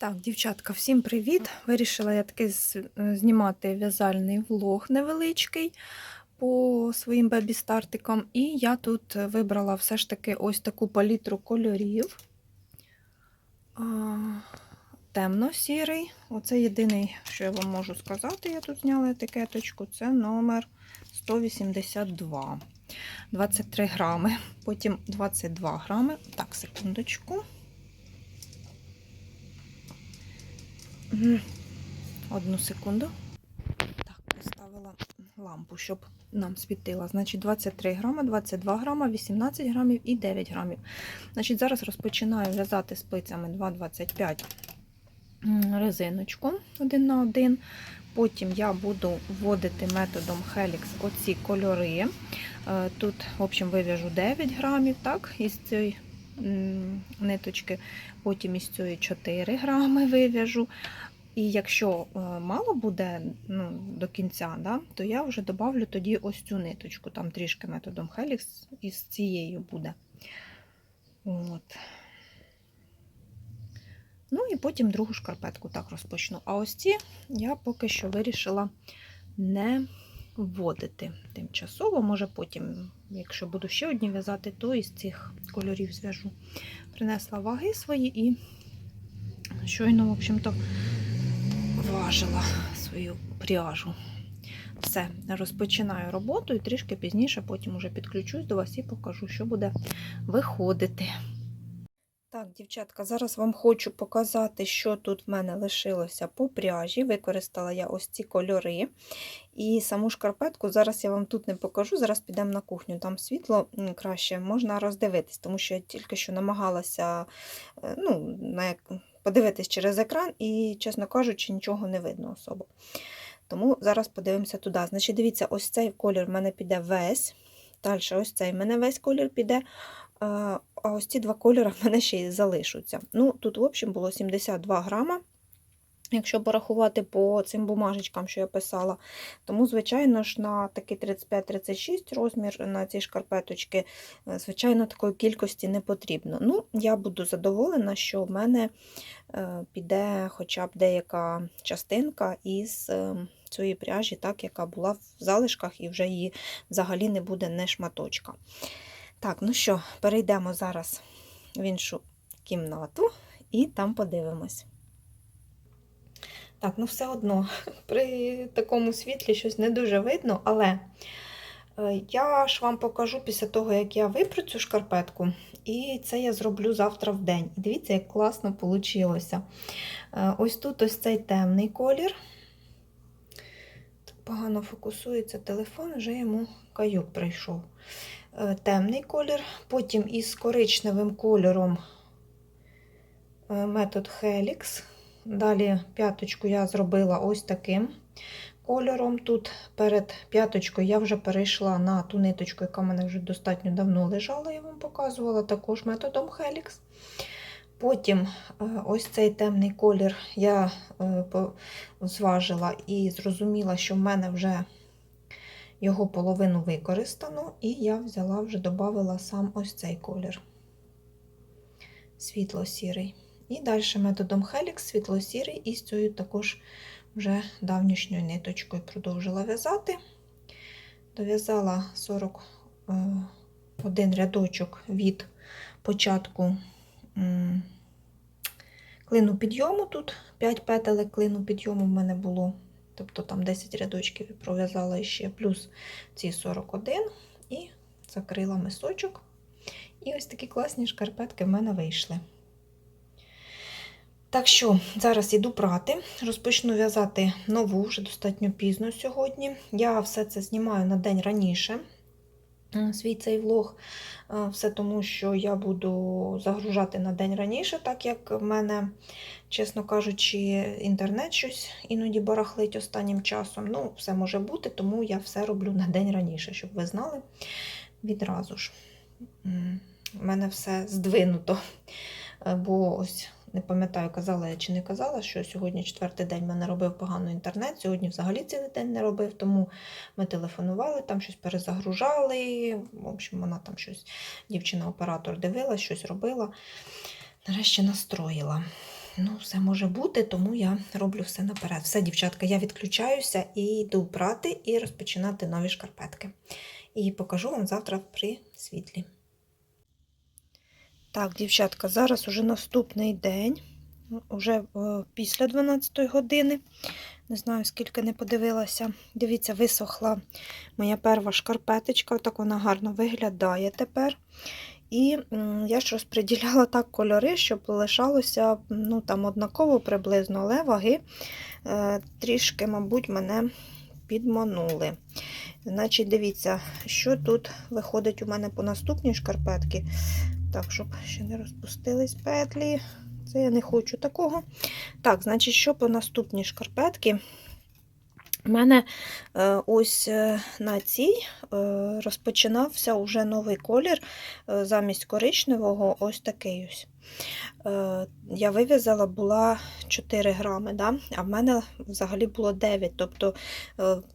Так, дівчатка, всім привіт! Вирішила я таки е, знімати в'язальний влог невеличкий по своїм бебі-стартикам. І я тут вибрала все ж таки ось таку палітру кольорів. Темно-сірий. Оце єдиний, що я вам можу сказати. Я тут зняла етикеточку. Це номер 182. 23 грами, потім 22 грами. Так, секундочку. Одну секунду. Так, поставила лампу, щоб нам світила. Значить, 23 грама, 22 грама, 18 грамів і 9 грамів. Значить, зараз розпочинаю в'язати спицями 2,25 резиночку один на один. Потім я буду вводити методом Helix оці кольори. Е, Тут, в общем, вив'яжу 9 грамів, так, із цієї ниточки. Потім із цієї 4 грами вив'яжу. І якщо е, мало буде ну, до кінця, да, то я вже добавлю тоді ось цю ниточку, там трішки методом Helix із цією буде. От. Ну і потім другу шкарпетку так розпочну. А ось ці я поки що вирішила не вводити тимчасово. Може потім, якщо буду ще одні в'язати, то із цих кольорів зв'яжу. Принесла ваги свої і щойно, в общем-то, важила свою пряжу. Все, розпочинаю роботу і трішки пізніше потім уже підключусь до вас і покажу, що буде виходити. Так, дівчатка, зараз вам хочу показати, що тут в мене лишилося по пряжі. Використала я ось ці кольори. І саму шкарпетку зараз я вам тут не покажу. Зараз підемо на кухню. Там світло краще можна роздивитись, тому що я тільки що намагалася е, ну, подивитись через екран, і, чесно кажучи, нічого не видно особо. Тому зараз подивимося туди. Значить, дивіться, ось цей колір в мене піде весь. Далі ось цей в мене весь колір піде. А ось ці два кольори в мене ще й залишаться. Ну, тут, в общем, було 72 грама, якщо порахувати по цим бумажечкам, що я писала. Тому, звичайно ж, на такий 35-36 розмір на ці шкарпеточки, е, звичайно, такої кількості не потрібно. Ну, я буду задоволена, що в мене е, піде хоча б деяка частинка із е, цієї пряжі, так, яка була в залишках, і вже її взагалі не буде не шматочка. Так, ну що, перейдемо зараз в іншу кімнату і там подивимось. Так, ну все одно, при такому світлі щось не дуже видно, але е, я ж вам покажу після того, як я випру цю шкарпетку, і це я зроблю завтра в день. І дивіться, як класно вийшло. Ось тут ось цей темний колір. Погано фокусується телефон, вже йому каюк прийшов. Е, Темний колір, потім із коричневим кольором е, метод Helix. Далі п'яточку я зробила ось таким кольором. Тут перед п'яточкою я вже перейшла на ту ниточку, яка в мене вже достатньо давно лежала, я вам показувала, також методом Helix. Потім е, ось цей темний колір я зважила і зрозуміла, що в мене вже його половину використано, і я взяла вже додала сам ось цей колір світло-сірий. І далі методом Helix світло-сірий, і з цією також вже давнішньою ниточкою продовжила в'язати. Дов'язала 41 рядочок від початку клину підйому. Тут 5 петелек клину підйому в мене було. Тобто там 10 рядочків і пров'язала ще плюс ці 41 і закрила мисочок. І ось такі класні шкарпетки в мене вийшли. Так що, зараз іду прати, розпочну в'язати нову, вже достатньо пізно сьогодні. Я все це знімаю на день раніше, свій цей влог. Е, Все тому, що я буду загружати на день раніше, так як в мене, чесно кажучи, інтернет щось іноді барахлить останнім часом. Ну, все може бути, тому я все роблю на день раніше, щоб ви знали відразу ж. У мене все здвинуто. Е, Бо ось не пам'ятаю, казала я чи не казала, що сьогодні четвертий день мене робив погано інтернет. Сьогодні взагалі цілий день не робив, тому ми телефонували, там щось перезагружали. В общем, вона там щось, дівчина-оператор дивилась, щось робила. Нарешті настроїла. ну, все може бути, тому я роблю все наперед. Все, дівчатка, я відключаюся і йду прати і розпочинати нові шкарпетки. І покажу вам завтра при світлі. Так, дівчатка, зараз уже наступний день, уже е, після 12 години. Не знаю, скільки не подивилася. Дивіться, висохла моя перша шкарпеточка. Так вона гарно виглядає тепер. І я ж розподіляла так кольори, щоб лишалося ну, там однаково приблизно, але ваги е, трішки, мабуть, мене підманули. Значить, дивіться, що тут виходить у мене по наступній шкарпетки. Так, щоб ще не розпустились петлі. Це я не хочу такого. Так, значить, що по наступній шкарпетки? У мене е, ось е, на цій е, розпочинався уже новий колір замість коричневого, ось такий ось. Я вив'язала була 4 грами, да? а в мене взагалі було 9. Тобто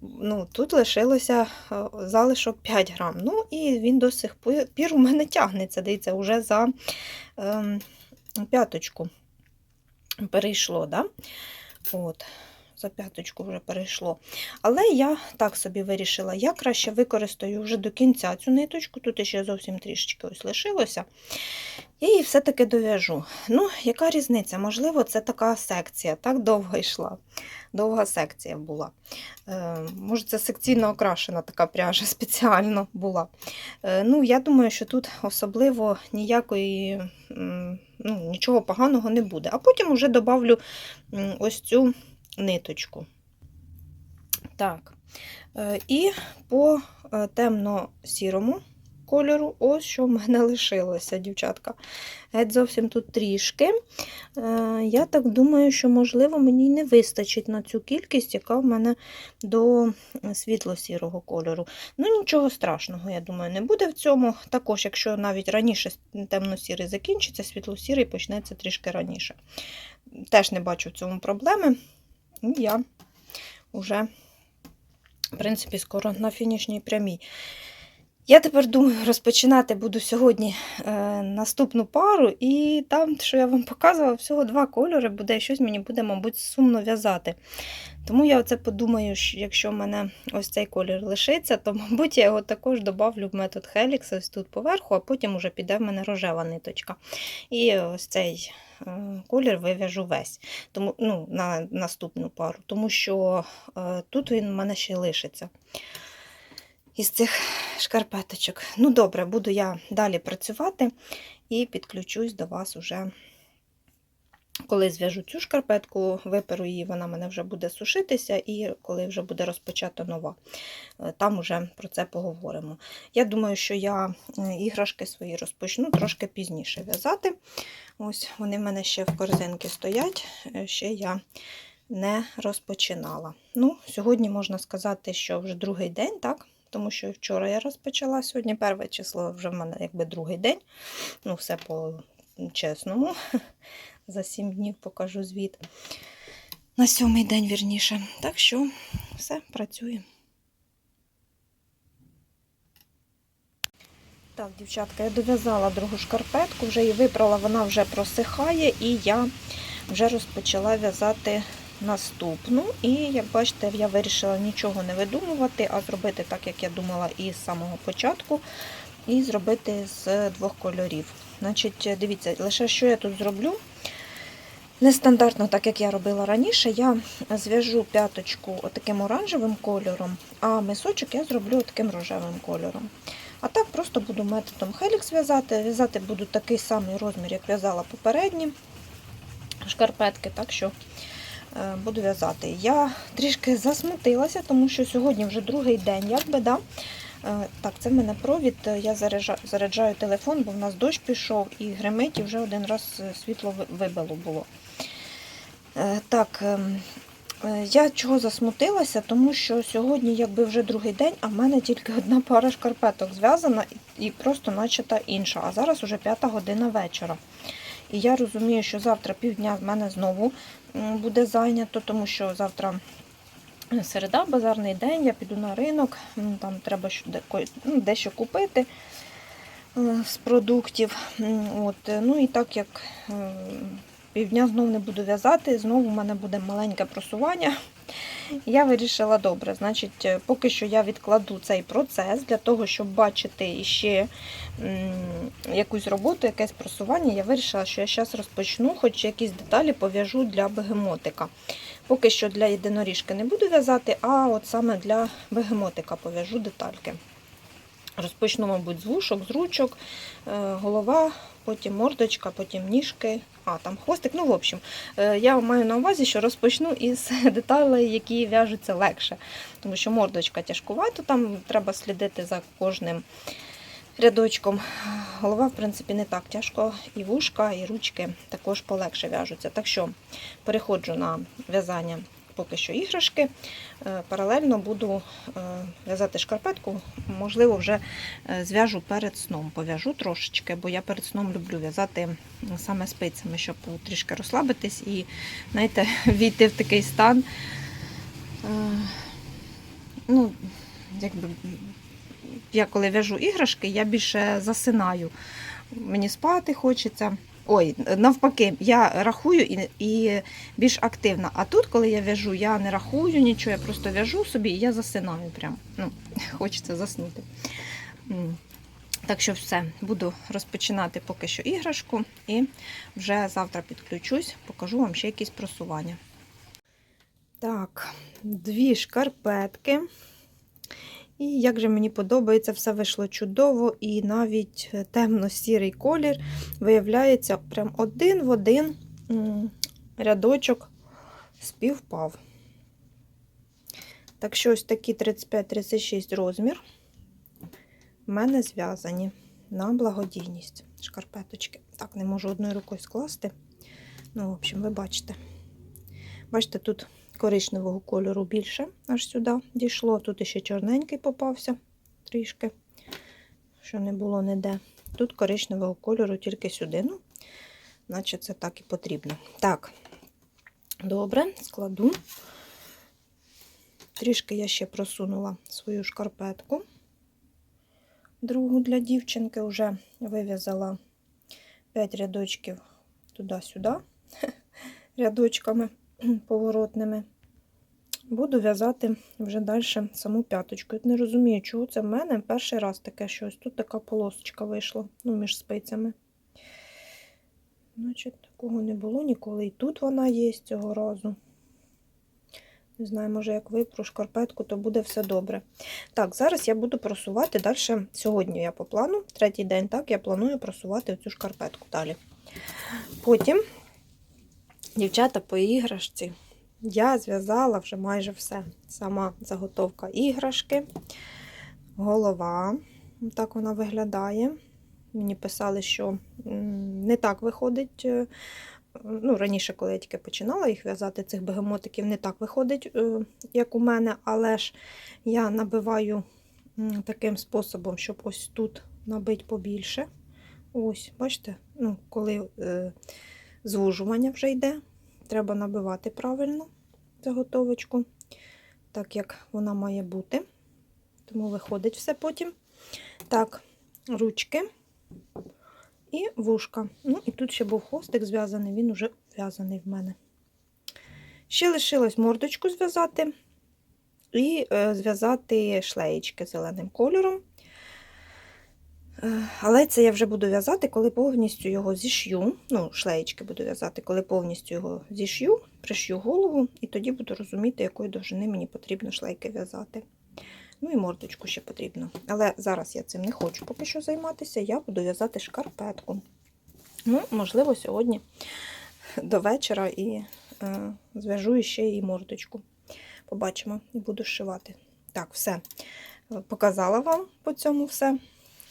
ну, тут лишилося залишок 5 грам. Ну і він до сих пір у мене тягнеться, дивіться, вже за ем, п'яточку перейшло. Да? От за п'яточку вже перейшло. Але я так собі вирішила, я краще використаю вже до кінця цю ниточку, тут ще зовсім трішечки ось лишилося. Я її все-таки дов'яжу. Ну, яка різниця? Можливо, це така секція, так довго йшла. Довга секція була. Е, може, це секційно окрашена така пряжа спеціально була. Е, ну, Я думаю, що тут особливо ніякої, ну, нічого поганого не буде. А потім вже добавлю ось цю ниточку. Так. Е, І по е, темно-сірому кольору, ось що в мене лишилося, дівчатка. Геть зовсім тут трішки. Е, Я так думаю, що, можливо, мені не вистачить на цю кількість, яка в мене до світло-сірого кольору. Ну, нічого страшного, я думаю, не буде в цьому. Також, якщо навіть раніше темно-сірий закінчиться, світло-сірий почнеться трішки раніше. Теж не бачу в цьому проблеми. І я вже, в принципі, скоро на фінішній прямій. Я тепер думаю, розпочинати буду сьогодні е, наступну пару, і там, що я вам показувала, всього два кольори буде, і щось мені буде, мабуть, сумно в'язати. Тому я оце подумаю, що якщо в мене ось цей колір лишиться, то, мабуть, я його також добавлю в метод Helix ось тут поверху, а потім вже піде в мене рожева ниточка. І ось цей колір вив'яжу весь тому, ну, на наступну пару, тому що е, тут він в мене ще лишиться із цих шкарпеточок. Ну, добре, буду я далі працювати і підключусь до вас уже. Коли зв'яжу цю шкарпетку, виперу її, вона мене вже буде сушитися, і коли вже буде розпочата нова, Е, там вже про це поговоримо. Я думаю, що я е, іграшки свої розпочну трошки пізніше в'язати. Ось вони в мене ще в корзинці стоять, е, ще я не розпочинала. Ну, Сьогодні можна сказати, що вже другий день, так? Тому що вчора я розпочала, сьогодні перше число вже в мене якби другий день. Ну, все по чесному. За 7 днів покажу звіт. На сьомий день, вірніше. Так що все, працює. Так, дівчатка, я дов'язала другу шкарпетку, вже її випрала, вона вже просихає, і я вже розпочала в'язати наступну. І, як бачите, я вирішила нічого не видумувати, а зробити так, як я думала, і з самого початку, і зробити з двох кольорів. Значить, дивіться, лише що я тут зроблю. Нестандартно, так як я робила раніше, я зв'яжу п'яточку таким оранжевим кольором, а мисочок я зроблю таким рожевим кольором. А так просто буду методом Helix в'язати. В'язати буду такий самий розмір, як в'язала попередні шкарпетки, так що е, буду в'язати. Я трішки засмутилася, тому що сьогодні вже другий день, якби, да? Е, Так, це в мене провід. Я заряджаю, заряджаю телефон, бо в нас дощ пішов і гримить, і вже один раз світло вибило було. Е, Так, ем, е, я чого засмутилася, тому що сьогодні якби вже другий день, а в мене тільки одна пара шкарпеток зв'язана і просто начата інша. А зараз уже п'ята година вечора. І я розумію, що завтра півдня в мене знову буде зайнято, тому що завтра середа, базарний день, я піду на ринок, там треба ну, дещо купити е, з продуктів. От, е, ну і так як е, півдня знову не буду в'язати, знову в мене буде маленьке просування. Я вирішила добре. Значить, е, поки що я відкладу цей процес для того, щоб бачити ще якусь роботу, якесь просування. Я вирішила, що я зараз розпочну, хоч якісь деталі пов'яжу для бегемотика. Поки що для єдиноріжки не буду в'язати, а от саме для бегемотика пов'яжу детальки. Розпочну, мабуть, з вушок, з ручок, е, голова, потім мордочка, потім ніжки, а там хвостик. Ну, в общем, е, я маю на увазі, що розпочну із деталей, які в'яжуться легше. Тому що мордочка тяжкувато, там треба слідити за кожним рядочком. Голова, в принципі, не так тяжко. І вушка, і ручки також полегше в'яжуться. Так що переходжу на в'язання поки що іграшки. Е, Паралельно буду е, в'язати шкарпетку. Можливо, вже е, зв'яжу перед сном. Пов'яжу трошечки, бо я перед сном люблю в'язати саме спицями, щоб трішки розслабитись і, знаєте, війти в такий стан. Ну, якби я коли в'яжу іграшки, я більше засинаю. Мені спати хочеться. Ой, навпаки, я рахую і, і більш активна. А тут, коли я в'яжу, я не рахую нічого, я просто в'яжу собі і я засинаю. Прям. Ну, хочеться заснути. Так що все, буду розпочинати поки що іграшку і вже завтра підключусь, покажу вам ще якісь просування. Так, дві шкарпетки. І як же мені подобається, все вийшло чудово, і навіть е, темно-сірий колір виявляється прям один в один рядочок співпав. Так що ось такі 35-36 розмір в мене зв'язані на благодійність шкарпеточки. Так, не можу одною рукою скласти. Ну, в общем, ви бачите. Бачите, тут коричневого кольору більше, аж сюди дійшло. Тут ще чорненький попався трішки, що не було ніде. Тут коричневого кольору тільки сюди. Ну, наче це так і потрібно. Так, добре, складу. Трішки я ще просунула свою шкарпетку. Другу для дівчинки вже вив'язала 5 рядочків туди-сюди, рядочками поворотними. Буду в'язати вже далі саму п'яточку. Не розумію, чого це в мене перший раз таке щось. Тут така полосочка вийшла ну, між спицями. Значить, такого не було ніколи. І тут вона є цього разу. Не знаю, може, як випру шкарпетку, то буде все добре. Так, зараз я буду просувати далі. Сьогодні я по плану, третій день, так, я планую просувати цю шкарпетку далі. Потім, дівчата, по іграшці. Я зв'язала вже майже все. Сама заготовка іграшки, голова. Так вона виглядає. Мені писали, що не так виходить. е, Ну, Раніше, коли я тільки починала їх в'язати, цих бегемотиків не так виходить, е, як у мене, але ж я набиваю таким способом, щоб ось тут набити побільше. Ось, бачите, ну, коли е, звужування вже йде, треба набивати правильно заготовочку, так як вона має бути. Тому виходить все потім. Так, ручки і вушка. Ну, і тут ще був хвостик зв'язаний, він вже в'язаний в мене. Ще лишилось мордочку зв'язати і е, зв'язати шлеєчки зеленим кольором. Е, Але це я вже буду в'язати, коли повністю його зішью. Ну, шлеєчки буду в'язати, коли повністю його зішью, пришью голову, і тоді буду розуміти, якої довжини мені потрібно шлейки в'язати. Ну і мордочку ще потрібно. Але зараз я цим не хочу поки що займатися, я буду в'язати шкарпетку. Ну, можливо, сьогодні до вечора і е, зв'яжу ще і мордочку. Побачимо і буду зшивати. Так, все. Показала вам по цьому все,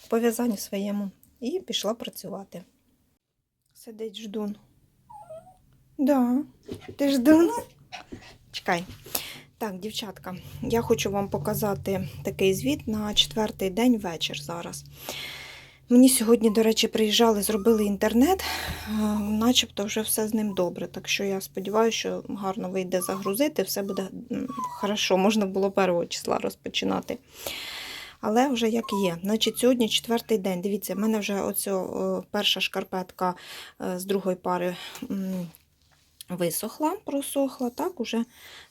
по в'язанню своєму, і пішла працювати. Сидить ждун. Да, ти ждун? Чекай. Так, дівчатка, я хочу вам показати такий звіт на четвертий день вечір зараз. Мені сьогодні, до речі, приїжджали, зробили інтернет, е, начебто вже все з ним добре. Так що я сподіваюся, що гарно вийде загрузити, все буде хорошо, можна було 1 числа розпочинати. Але вже як є. Значить, сьогодні четвертий день. Дивіться, в мене вже оця перша шкарпетка е, з другої пари висохла, просохла. Так, уже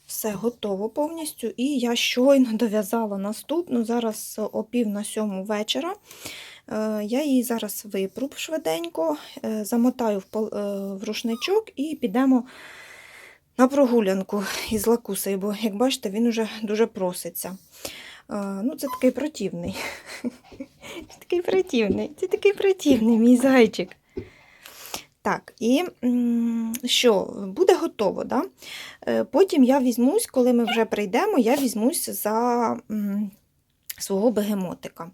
все готово повністю. І я щойно дов'язала наступну. Зараз о пів на сьому вечора. Е, Я її зараз випру швиденько, е, замотаю в, е, рушничок і підемо на прогулянку із лакусею, бо, як бачите, він уже дуже проситься. Ну, це такий противний. Це такий противний. Це такий противний, мій зайчик. Так, і що, буде готово, да? Е, Потім я візьмусь, коли ми вже прийдемо, я візьмусь за свого бегемотика.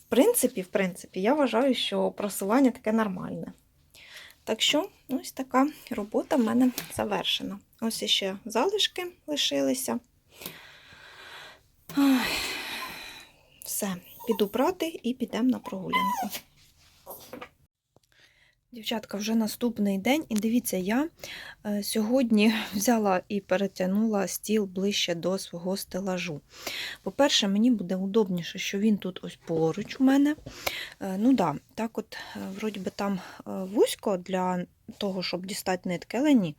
В принципі, в принципі, я вважаю, що просування таке нормальне. Так що, ось така робота в мене завершена. Ось іще залишки лишилися. Ай, Все, піду прати і підемо на прогулянку. Дівчатка, вже наступний день, і дивіться, я е, сьогодні взяла і перетягнула стіл ближче до свого стелажу. По-перше, мені буде удобніше, що він тут ось поруч у мене. Е, Ну да, так от, е, вроді би там вузько для того, щоб дістати нитки, але ні.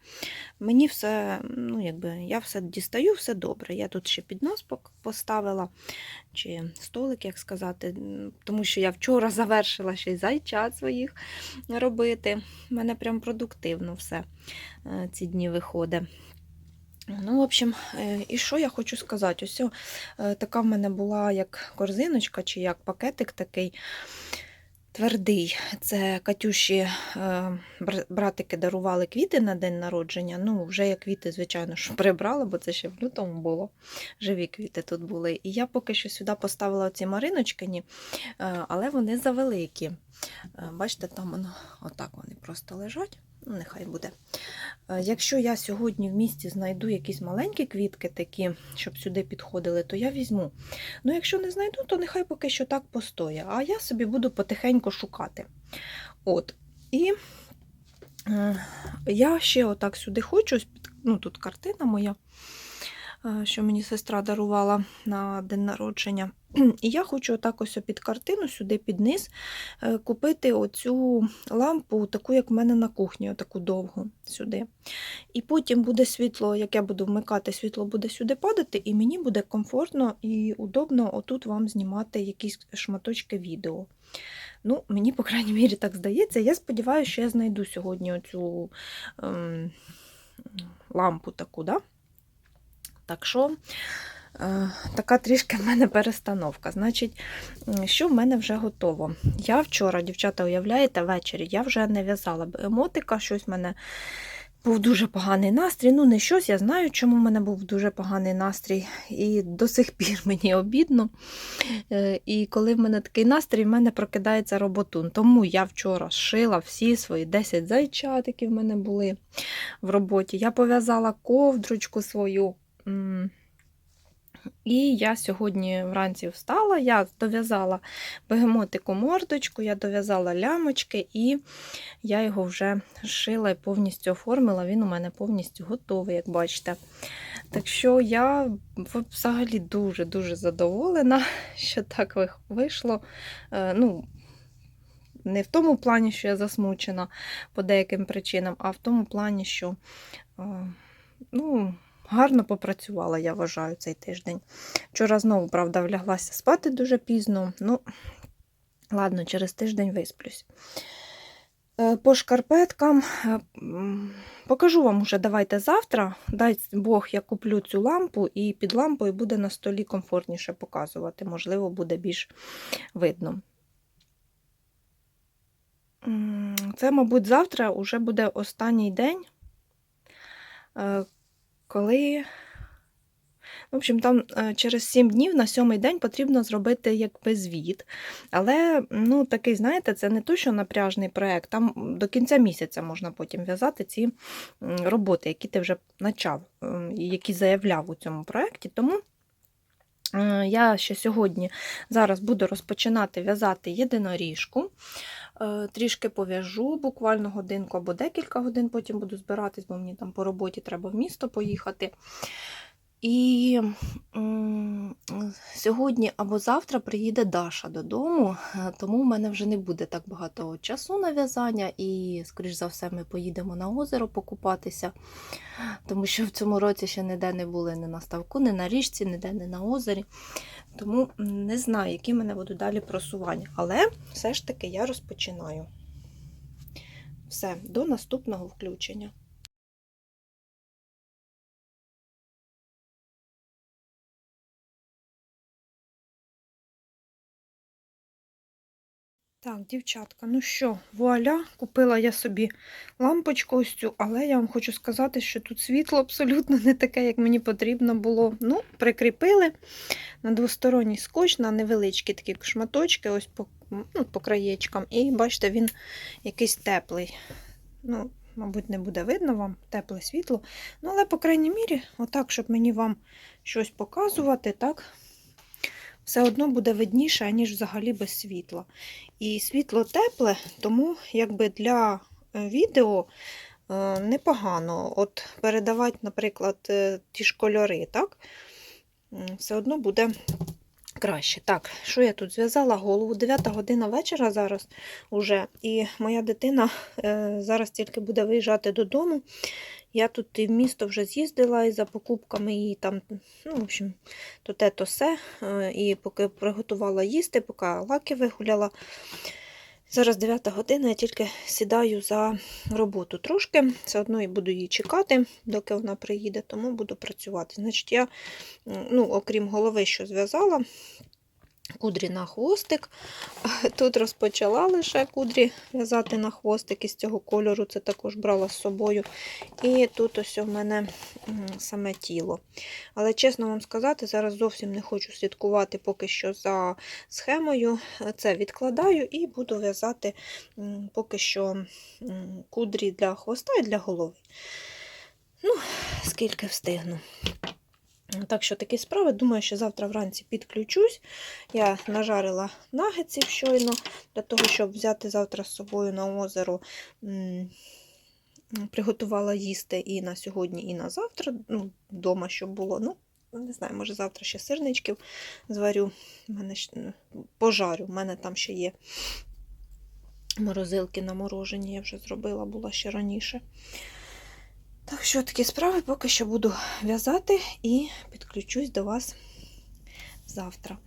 Мені все, ну якби, я все дістаю, все добре. Я тут ще піднос поставила, чи столик, як сказати, тому що я вчора завершила ще й зайчат своїх робити. У мене прям продуктивно все е, ці дні виходить. Ну, в общем, е, і що я хочу сказати? Ось е, така в мене була як корзиночка, чи як пакетик такий твердий. Це Катюші е, братики дарували квіти на день народження. Ну, вже я квіти, звичайно, що прибрала, бо це ще в лютому було. Живі квіти тут були. І я поки що сюди поставила ці мариночкині, е, але вони завеликі. Е, Бачите, там воно отак вони просто лежать. Ну, нехай буде. Е, Якщо я сьогодні в місті знайду якісь маленькі квітки, такі, щоб сюди підходили, то я візьму. Ну, якщо не знайду, то нехай поки що так постоє. А я собі буду потихеньку шукати. От. І е, я ще отак сюди хочу. Ну, тут картина моя, що мені сестра дарувала на день народження. І я хочу отак ось під картину сюди під низ е, купити оцю лампу, таку, як в мене на кухні, таку довгу сюди. І потім буде світло, як я буду вмикати, світло буде сюди падати, і мені буде комфортно і удобно отут вам знімати якісь шматочки відео. Ну, мені, по крайній мірі, так здається. Я сподіваюся, що я знайду сьогодні оцю ем, лампу таку, да? Так що. Е, Така трішки в мене перестановка. Значить, що в мене вже готово? Я вчора, дівчата, уявляєте, ввечері я вже не в'язала мотика, щось в мене був дуже поганий настрій. Ну, не щось, я знаю, чому в мене був дуже поганий настрій. І до сих пір мені обідно. Е, І коли в мене такий настрій, в мене прокидається роботун. Тому я вчора шила всі свої 10 зайчат, які в мене були в роботі. Я пов'язала ковдручку свою. І я сьогодні вранці встала, я дов'язала бегемотику мордочку, я дов'язала лямочки, і я його вже шила і повністю оформила. Він у мене повністю готовий, як бачите. Так що я взагалі дуже-дуже задоволена, що так вийшло. Е, Ну, не в тому плані, що я засмучена по деяким причинам, а в тому плані, що е, ну, гарно попрацювала, я вважаю, цей тиждень. Вчора знову, правда, вляглася спати дуже пізно. Ну, ладно, через тиждень висплюсь. Е, По шкарпеткам е, покажу вам уже давайте завтра. Дай Бог, я куплю цю лампу, і під лампою буде на столі комфортніше показувати. Можливо, буде більш видно. Це, мабуть, завтра вже буде останній день, е, коли. В общем, там е, через 7 днів на сьомий день потрібно зробити якби звіт. Але ну, такий, знаєте, це не то, що напряжний проєкт, там до кінця місяця можна потім в'язати ці роботи, які ти вже почав, ем, які заявляв у цьому проєкті. Тому е, я ще сьогодні зараз буду розпочинати в'язати єдиноріжку. Е, Трішки пов'яжу, буквально годинку або декілька годин, потім буду збиратись, бо мені там по роботі треба в місто поїхати. І сьогодні або завтра приїде Даша додому, е, тому в мене вже не буде так багато часу на в'язання, і, скоріш за все, ми поїдемо на озеро покупатися, тому що в цьому році ще ніде не були ні на ставку, ні на річці, ніде не на озері. Тому не знаю, які в мене будуть далі просування. Але все ж таки я розпочинаю. Все, до наступного включення. Так, дівчатка, ну що, вуаля, купила я собі лампочку ось цю, але я вам хочу сказати, що тут світло абсолютно не таке, як мені потрібно було. Ну, прикріпили на двосторонній скотч, на невеличкі такі шматочки, ось по, ну, по краєчкам. І бачите, він якийсь теплий. Ну, мабуть, не буде видно вам тепле світло. Ну, але, по крайній мірі, отак, щоб мені вам щось показувати, так, все одно буде видніше, аніж взагалі без світла. І світло тепле, тому якби для е, відео е, непогано от передавати, наприклад, е, ті ж кольори, так? Все одно буде краще. Так, що я тут зв'язала голову? 9 година вечора зараз уже, і моя дитина зараз тільки буде виїжджати додому. Я тут і в місто вже з'їздила і за покупками, і там, ну, в общем, то те, то все. Е, І поки приготувала їсти, поки лаки вигуляла. Зараз 9 година, я тільки сідаю за роботу трошки. Все одно і буду її чекати, доки вона приїде, тому буду працювати. Значить, я, ну, окрім голови, що зв'язала, кудрі на хвостик. Тут розпочала лише кудрі в'язати на хвостик із цього кольору, це також брала з собою. І тут ось у мене саме тіло. Але чесно вам сказати, зараз зовсім не хочу слідкувати поки що за схемою. Це відкладаю і буду в'язати поки що кудрі для хвоста і для голови. Ну, скільки встигну. Так що такі справи. Думаю, що завтра вранці підключусь. Я нажарила нагетсів щойно для того, щоб взяти завтра з собою на озеро. Приготувала їсти і на сьогодні, і на завтра. Ну, вдома, щоб було. Ну, не знаю, може завтра ще сирничків зварю. У мене ще, ну, пожарю. У мене там ще є морозилки наморожені, я вже зробила, була ще раніше. Так що такі справи поки що буду в'язати і підключусь до вас завтра.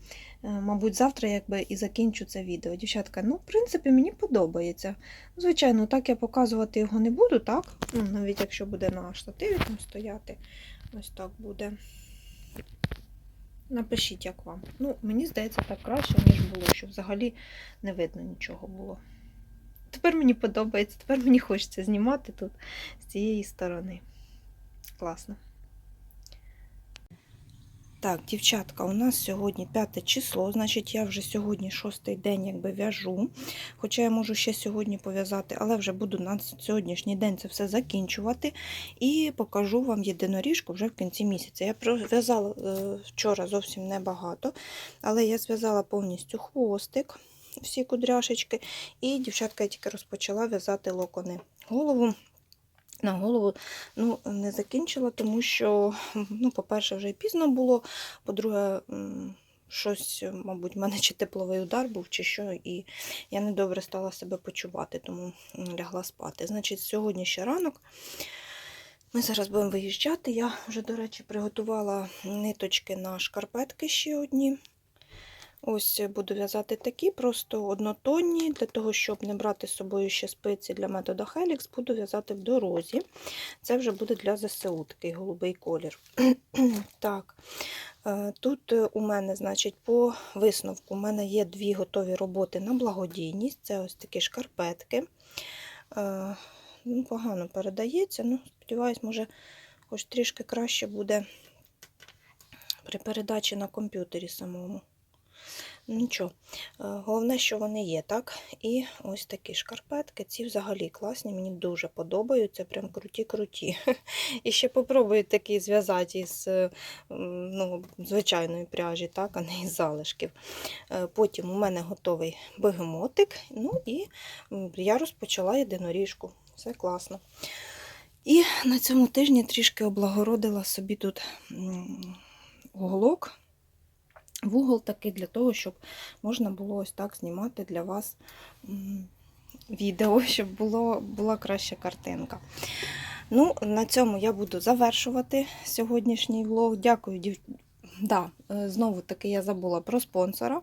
Е, Мабуть, завтра якби і закінчу це відео. Дівчатка, ну, в принципі, мені подобається. Звичайно, так я показувати його не буду, так? Ну, навіть якщо буде на штативі там стояти, ось так буде. Напишіть, як вам. Ну, мені здається, так краще, ніж було, що взагалі не видно нічого було. Тепер мені подобається, тепер мені хочеться знімати тут з цієї сторони. Класно. Так, дівчатка, у нас сьогодні 5 число, значить, я вже сьогодні шостий день якби в'яжу. Хоча я можу ще сьогодні пов'язати, але вже буду на сьогоднішній день це все закінчувати. І покажу вам єдиноріжку вже в кінці місяця. Я пров'язала е, вчора зовсім небагато, але я зв'язала повністю хвостик, всі кудряшечки. І дівчатка я тільки розпочала в'язати локони. Голову на голову ну, не закінчила, тому що, ну, по-перше, вже пізно було. По-друге, щось, мабуть, в мене чи тепловий удар був, чи що, і я недобре стала себе почувати, тому лягла спати. Значить, сьогодні ще ранок. Ми зараз будемо виїжджати. Я вже, до речі, приготувала ниточки на шкарпетки ще одні. Ось буду в'язати такі, просто однотонні, для того, щоб не брати з собою ще спиці для методу Helix, буду в'язати в дорозі. Це вже буде для ЗСУ, такий голубий колір. так, е, тут е, у мене, значить, по висновку, у мене є дві готові роботи на благодійність. Це ось такі шкарпетки. Е, Ну, Погано передається. Ну, сподіваюсь, може, хоч трішки краще буде при передачі на комп'ютері самому. Нічого. Е, Головне, що вони є, так? І ось такі шкарпетки. Ці взагалі класні, мені дуже подобаються, прям круті-круті. І ще попробую такі зв'язати із е, ну, звичайної пряжі, так, а не із залишків. Е, Потім у мене готовий бегемотик. Ну і я розпочала єдиноріжку. Все класно. І на цьому тижні трішки облагородила собі тут уголок. Вугол такий для того, щоб можна було ось так знімати для вас відео, щоб було, була краща картинка. Ну, на цьому я буду завершувати сьогоднішній влог. Дякую, дів... Да, е, знову таки я забула про спонсора.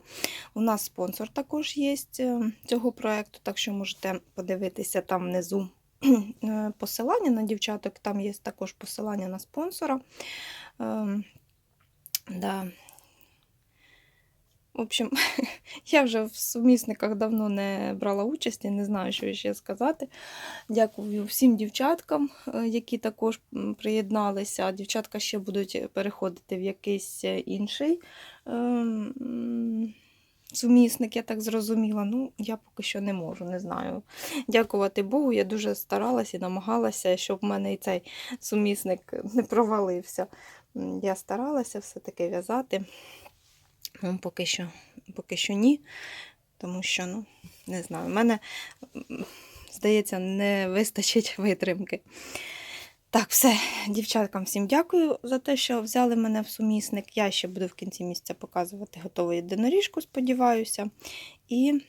У нас спонсор також є е, цього проєкту, так що можете подивитися там внизу е, посилання на дівчаток. Там є також посилання на спонсора. Ем, Да. В общем, я вже в сумісниках давно не брала участь і не знаю, що ще сказати. Дякую всім дівчаткам, е, які також приєдналися. Дівчатка ще будуть переходити в якийсь е, інший ем, сумісник, я так зрозуміла. Ну, я поки що не можу, не знаю. Дякувати Богу, я дуже старалася і намагалася, щоб в мене і цей сумісник не провалився. Я старалася все-таки в'язати. Ну, поки що, поки що ні, тому що, ну, не знаю, в мене, здається, не вистачить витримки. Так, все, дівчаткам всім дякую за те, що взяли мене в сумісник. Я ще буду в кінці місяця показувати готову єдиноріжку, сподіваюся. І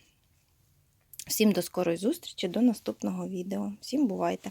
всім до скорої зустрічі, до наступного відео. Всім бувайте!